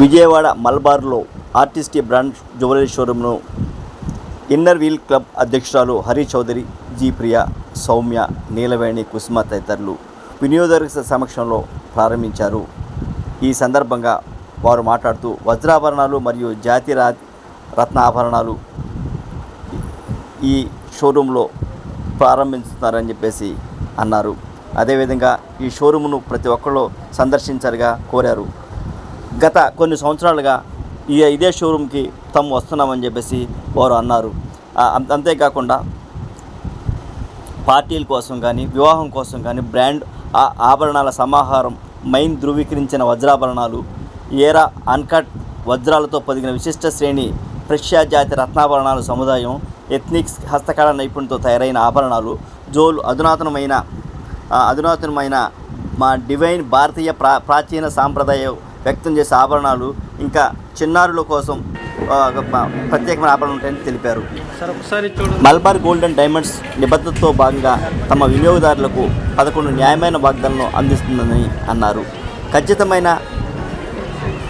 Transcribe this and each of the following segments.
విజయవాడ మల్బార్లో artistry brand jewellery షోరూమ్ను inner wheel club అధ్యక్షురాలు హరి చౌదరి జీ ప్రియ సౌమ్య నీలవేణి కుసుమ తదితరులు వినియోగదారుల సమక్షంలో ప్రారంభించారు. ఈ సందర్భంగా వారు మాట్లాడుతూ వజ్రాభరణాలు మరియు జాతి రా రత్న ఆభరణాలు ఈ షోరూంలో ప్రారంభిస్తున్నారని చెప్పేసి అన్నారు. అదేవిధంగా ఈ షోరూమ్ను ప్రతి ఒక్కళ్ళు సందర్శించాలిగా కోరారు. గత కొన్ని సంవత్సరాలుగా ఈ ఇదే షోరూమ్కి తాము వస్తున్నామని చెప్పేసి వారు అన్నారు. అంత- అంతేకాకుండా పార్టీల కోసం కానీ వివాహం కోసం కానీ బ్రాండ్ ఆ- ఆభరణాల సమాహారం మైన్ ధృవీకరించిన వజ్రాభరణాలు ఏరా అన్కట్ వజ్రాలతో పొదిగిన విశిష్ట శ్రేణి ప్రష్యా జాతి రత్నాభరణాలు సముదాయం ఎథ్నిక్స్ హస్తకళ నైపుణ్యంతో తయారైన ఆభరణాలు జోలు అధునాతనమైన అధునాతనమైన మా డివైన్ భారతీయ ప్రా ప్రాచీన సాంప్రదాయ వ్యక్తం చేసే ఆభరణాలు ఇంకా చిన్నారుల కోసం ప్రత్యేకమైన ఆభరణాలు ఉంటాయని తెలిపారు. మల్బార్ గోల్డ్ అండ్ డైమండ్స్ నిబద్ధతతో భాగంగా తమ వినియోగదారులకు పదకొండు న్యాయమైన వాగ్దానాలను అందిస్తుందని అన్నారు. ఖచ్చితమైన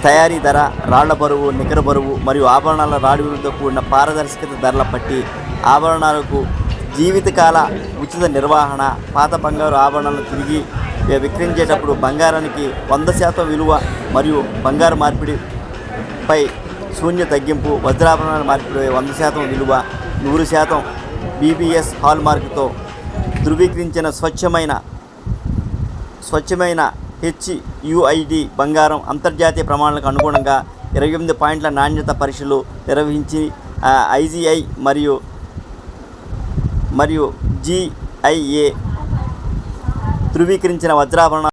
తయారీ ధర రాళ్ళ బరువు నికర బరువు మరియు ఆభరణాల రాడి విలువతో కూడిన పారదర్శకత ధరల పట్టి ఆభరణాలకు జీవితకాల ఉచిత నిర్వహణ పాత బంగారు ఆభరణాలను తిరిగి విక్రయించేటప్పుడు బంగారానికి వంద శాతం విలువ మరియు బంగారు మార్పిడిపై శూన్య తగ్గింపు వజ్రాభరణాల మార్పిడి వంద శాతం విలువ నూరు శాతం బీబీఎస్ హాల్ మార్కుతో ధృవీకరించిన స్వచ్ఛమైన స్వచ్ఛమైన హెచ్యుఐడి బంగారం అంతర్జాతీయ ప్రమాణాలకు అనుగుణంగా ఇరవై ఎనిమిది పాయింట్ల నాణ్యత పరీక్షలు నిర్వహించి ఐజీఐ మరియు మరియు జిఐఏ ధృవీకరించిన వజ్రాభరణ